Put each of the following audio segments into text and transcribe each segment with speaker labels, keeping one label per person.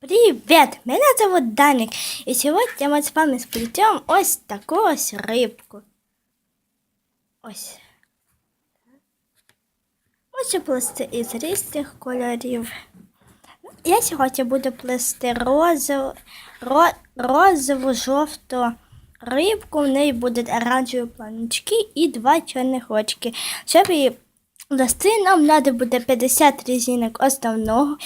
Speaker 1: Привет! Меня зовут Даник, и сегодня мы с вами сплетем ось таку ось рибку. Ось. Можу плести із різних кольорів. Я сьогодні буду плести розову, ро, розову жовту рибку. В неї будуть оранжеві планочки і два чорних очки. Щоб плести, нам треба буде 50 різинок основного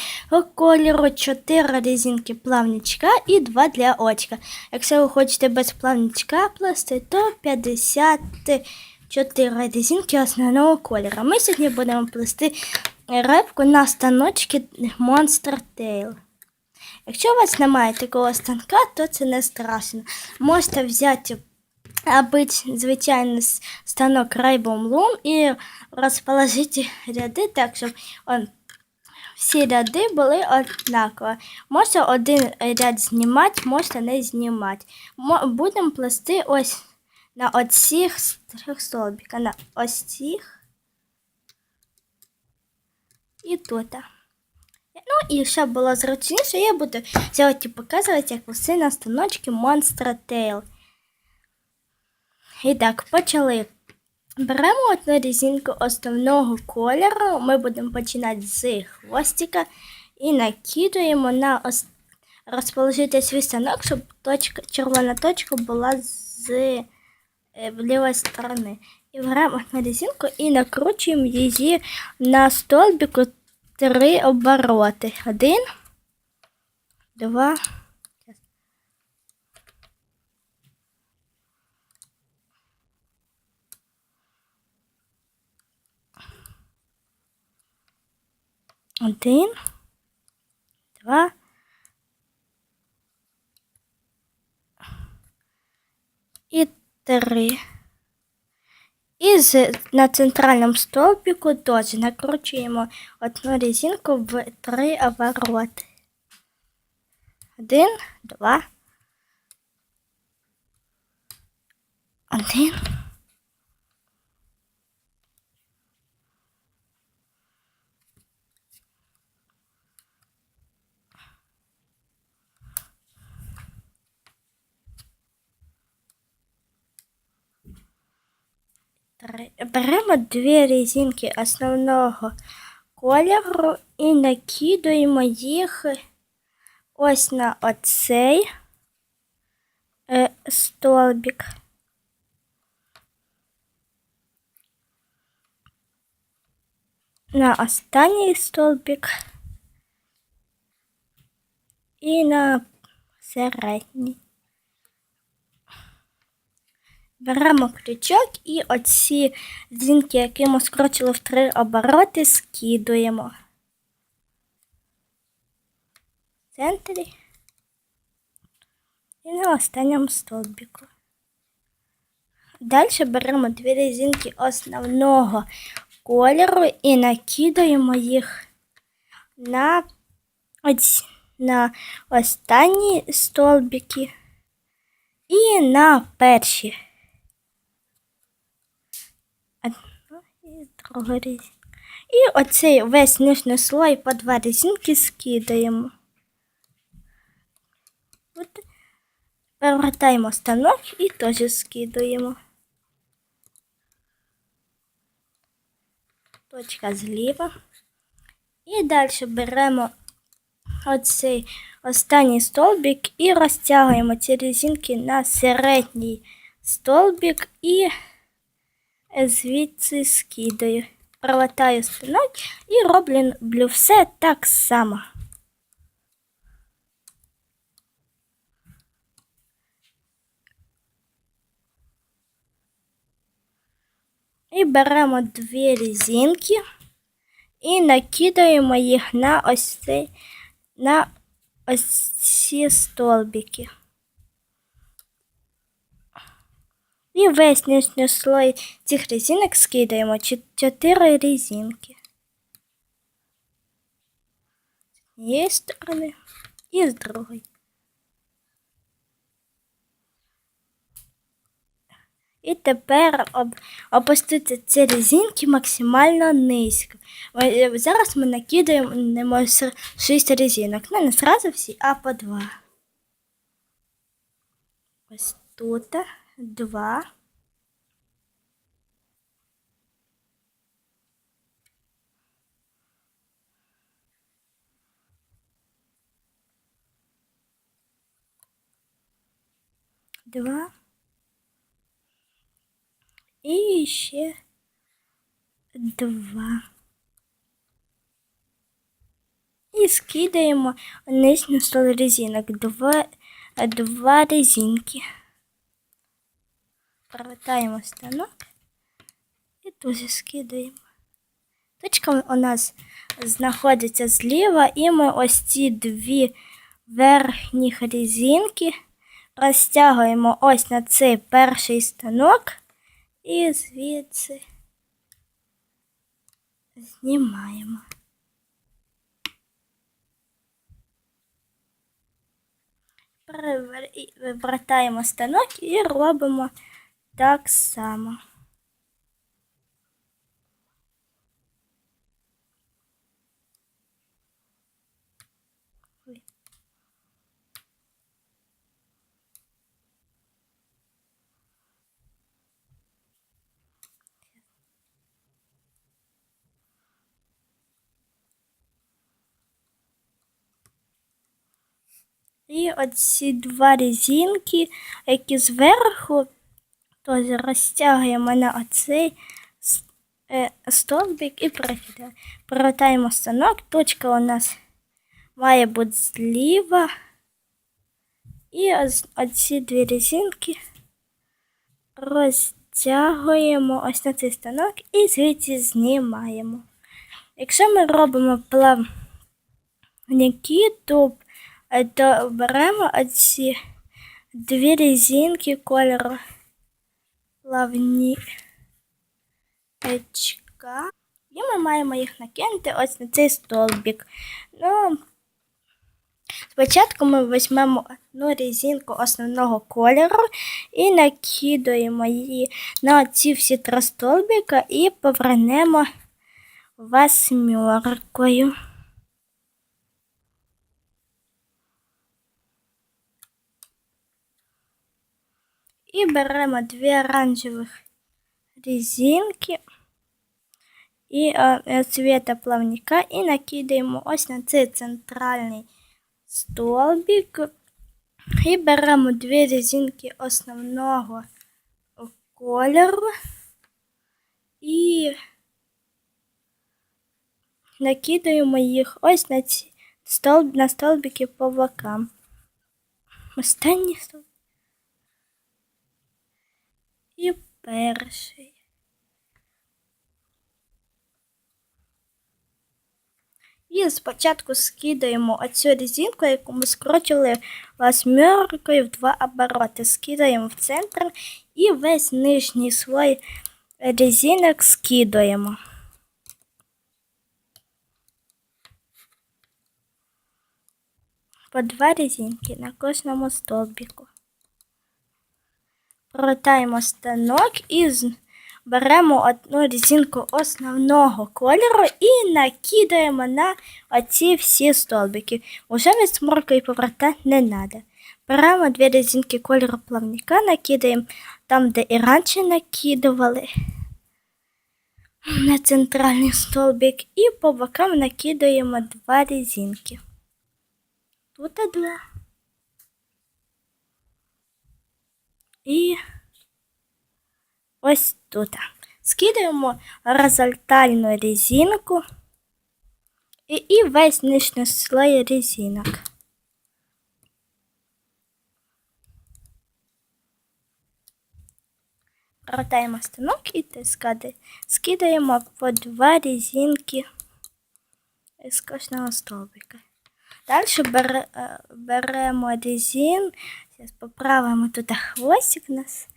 Speaker 1: кольору, 4 різинки плавничка і 2 для очка. Якщо ви хочете без плавничка плести, то 54 різинки основного кольору. Ми сьогодні будемо плести рибку на станочці Monster Tail. Якщо у вас немає такого станка, то це не страшно. Можете взяти обычный звичайний станок Rainbow Loom і розположити ряди так, щоб он, всі ряди були однакові. Можна один ряд знімати, можна не знімати. Будемо плести ось на оцих трьох столбика, на ось цих і тут. Ну і щоб було зручніше, я буду сьогодні показувати, як плести на станочці Monster Tail. І так, почали. Беремо одну резинку основного кольору. Ми будемо починати з хвостика і накидуємо на ос... розположити свій станок, щоб точка, червона точка була з е, лівої сторони. І беремо одну резинку і накручуємо її на столбику три обороти. Один, два. Один, два. І три. І з, на центральному стовпіку теж накручуємо одну резинку в три обороти. Один, два. Один. Три. Беремо дві резинки основного кольору і накидуємо їх ось на оцей е, столбик. На останній столбик і на середній. Беремо крючок і оці дзвінки, які ми скручили в три обороти, скидуємо. В центрі і на останньому стовбіку. Далі беремо дві резинки основного кольору і накидаємо їх на, ось, на останні столбики і на перші. Одну і оцей весь нижній слой по два резинки скидаємо. От. Повертаємо станок і теж скидаємо. Точка зліва. І далі беремо оцей останній столбик і розтягуємо ці резинки на середній столбик і звідси скидаю. Провертаю станок і роблю все так само. І беремо дві резинки і накидаємо їх на ось цей, на ось ці столбики. І весь нижній слой цих резинок скидаємо Чо- чотири резинки. З однієї сторони і з другої. І тепер опустити ці резинки максимально низько. Е, Зараз ми накидаємо 6 резинок. Ну, не сразу всі, а по два. Ось тут два. Два. І ще два. І скидаємо нижню стол резинок. Два, два резинки. Провертаємо станок і дуже скидаємо. Точка у нас знаходиться зліва, і ми ось ці дві верхніх резинки розтягуємо ось на цей перший станок і звідси знімаємо. Вивертаємо станок і робимо так само. І оці два резинки, які зверху, теж розтягуємо на оцей е, стовбик і перекидаємо. Провертаємо станок, точка у нас має бути зліва. І оці дві резинки розтягуємо ось на цей станок і звідси знімаємо. Якщо ми робимо плавники, то то беремо оці дві резинки кольору плавнічка. І ми маємо їх накинути ось на цей столбик. Ну, Спочатку ми візьмемо одну резинку основного кольору і накидаємо її на ці всі три столбика і повернемо восьмеркою. І беремо дві оранжевих резинки і э, цвета плавника і накидаємо ось на цей центральний столбик. І беремо дві резинки основного кольору і накидаємо їх ось на ці столб, на столбики по бокам. Останній столб. І перший. І спочатку скидаємо оцю резинку, яку ми скручили восьмеркою в два обороти. Скидаємо в центр і весь нижній слой резинок скидаємо. По два резинки на кожному столбику. Провертаємо станок і беремо одну резинку основного кольору і накидаємо на оці всі столбики. Уже від і повертати не треба. Беремо дві резинки кольору плавника, накидаємо там, де і раніше накидували на центральний столбик і по бокам накидаємо два резинки. Тут два. І ось тут. Скидаємо розальтальну резинку і, і весь нижній слой резинок. Провертаємо станок і тискати. Скидаємо по два резинки з кожного стовбика. Далі е, беремо резин, зараз поправимо тут хвостик у нас.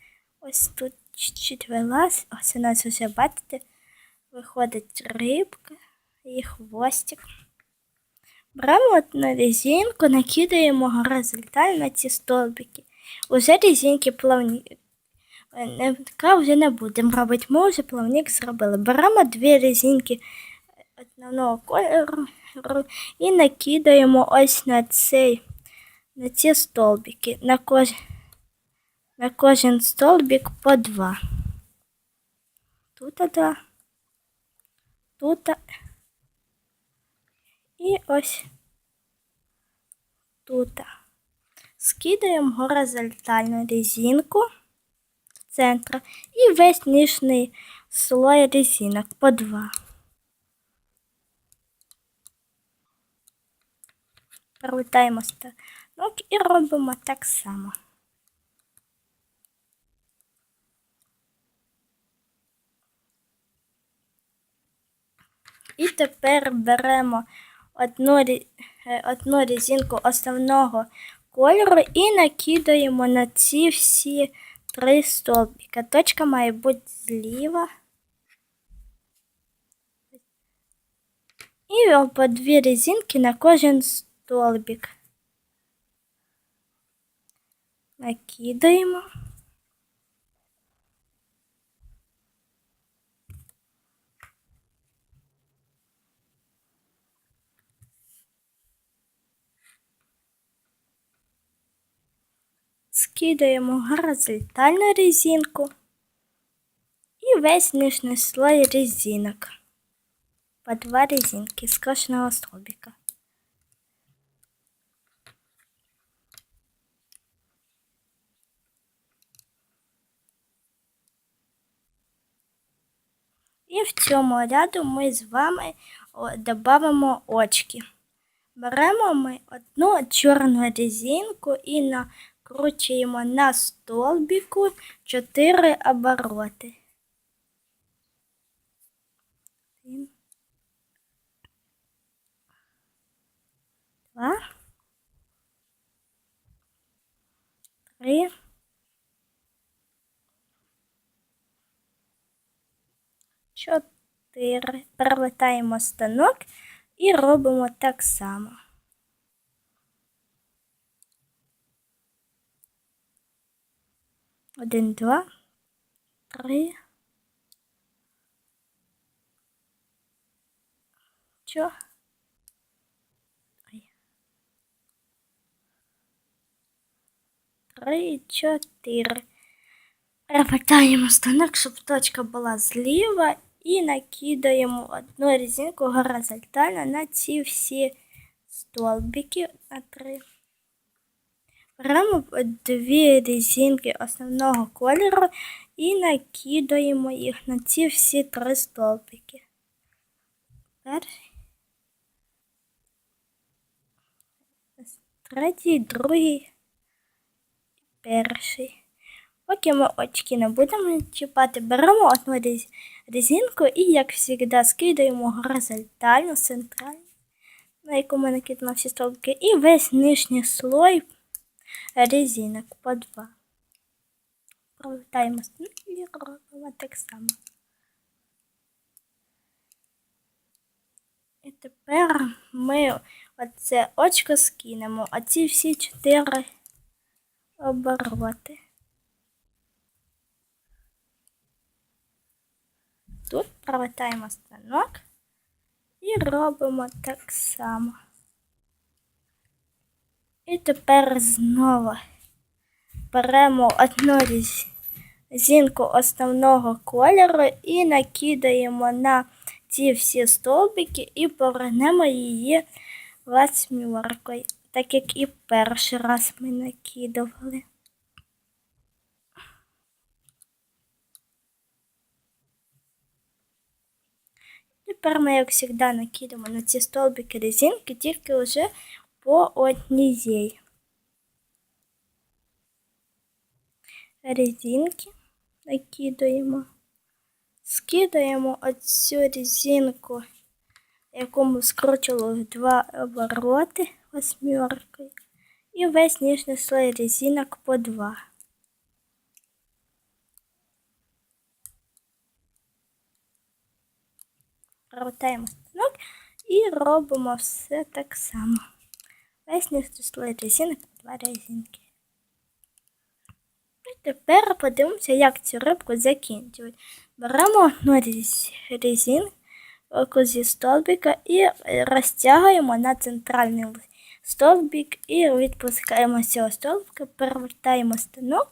Speaker 1: Ось тут чуть-чуть вилазь. Ось у нас вже, бачите, виходить рибка і хвостик. Беремо одну резинку, накидаємо горизонтально на ці столбики. Уже резинки плавні, Е, така вже не будемо робити. Ми вже плавник зробили. Беремо дві резинки основного кольору і накидаємо ось на цей, на ці столбики. На, кож, на кожен столбик по два. Тут два. Тут. І ось тут. Скидаємо горизонтальну резинку з центру і весь нижній слой резинок по два. Провертаємо станок і робимо так само. І тепер беремо одну, е, одну резинку основного кольору і накидаємо на ці всі три стовпика. Точка має бути зліва. І по дві резинки на кожен столбик. Накидаємо. Скидаємо горизонтальну резинку і весь нижній слой резинок. По два резинки з кожного столбика. І в цьому ряду ми з вами додамо очки. Беремо ми одну чорну резинку і накручуємо на столбику 4 обороти. Два. Три. Чотири. Перевертаємо станок і робимо так само. Один, два, три. Чо? Три, чотири. Перевертаємо станок, щоб точка була зліва і накидаємо одну резинку горизонтально на ці всі столбики на три. Беремо дві резинки основного кольору і накидаємо їх на ці всі три столбики. Перший. Третій, другий, перший. Поки ми очки не будемо чіпати, беремо одну рез- резинку і, як завжди, скидаємо горизонтально, центрально, на яку ми накидаємо всі стовпки, і весь нижній слой резинок по два. Провертаємо і робимо так само. І тепер ми оце очко скинемо, оці всі чотири обороти. Тут провертаємо станок і робимо так само. І тепер знову беремо одну резинку основного кольору і накидаємо на ці всі стовбики і повернемо її восьмеркою, так як і перший раз ми накидували. Тепер ми, як завжди, накидаємо на ці столбики резинки, тільки вже по одній. Резинки накидаємо, скидаємо оцю резинку, яку ми скручували в два обороти восьмеркою, і весь нижній слой резинок по два. Провертаємо станок і робимо все так само. Весь слой резинок по два резинки. І тепер подивимося, як цю рибку закінчувати. Беремо одну резинку зі столбика і розтягуємо на центральний столбик і відпускаємо з цього столбика, перевертаємо станок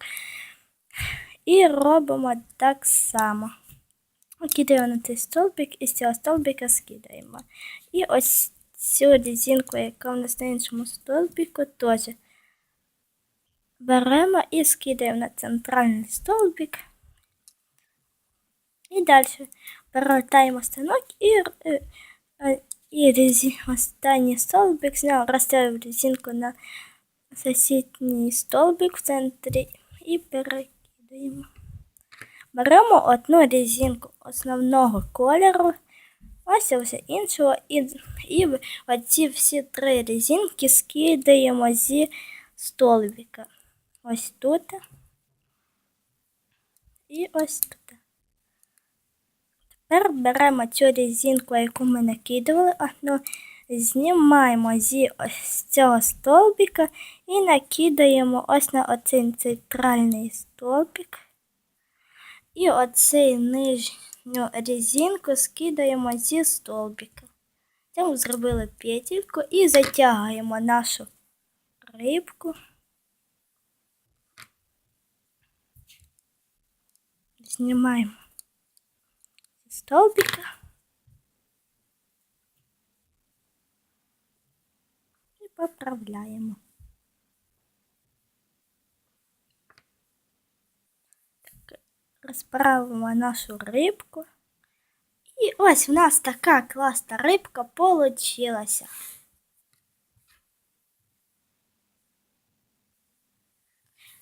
Speaker 1: і робимо так само. Кидаємо на цей столбик і з цього столбика скидаємо. І ось цю резинку, яка в нас на іншому столбику, теж беремо і скидаємо на центральний столбик. І далі перевертаємо станок і, е, і резі, останній столбик зняв, розставив резинку на сусідній столбик в центрі і перекидаємо. Беремо одну резинку основного кольору, ось ось іншого, і, і оці всі три резинки скидаємо зі столбика. Ось тут. І ось тут. Тепер беремо цю резинку, яку ми накидували, одну, знімаємо зі ось цього столбика і накидаємо ось на оцей центральний столбик. І оцей нижню резинку скидаємо зі столбика. Це зробили петельку і затягуємо нашу рибку. Знімаємо зі столбика. І поправляємо. Розправимо нашу рибку. І ось в нас така класна рибка получилася.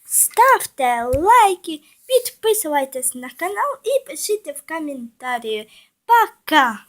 Speaker 1: Ставте лайки, підписуйтесь на канал і пишіть в коментарі. Пока!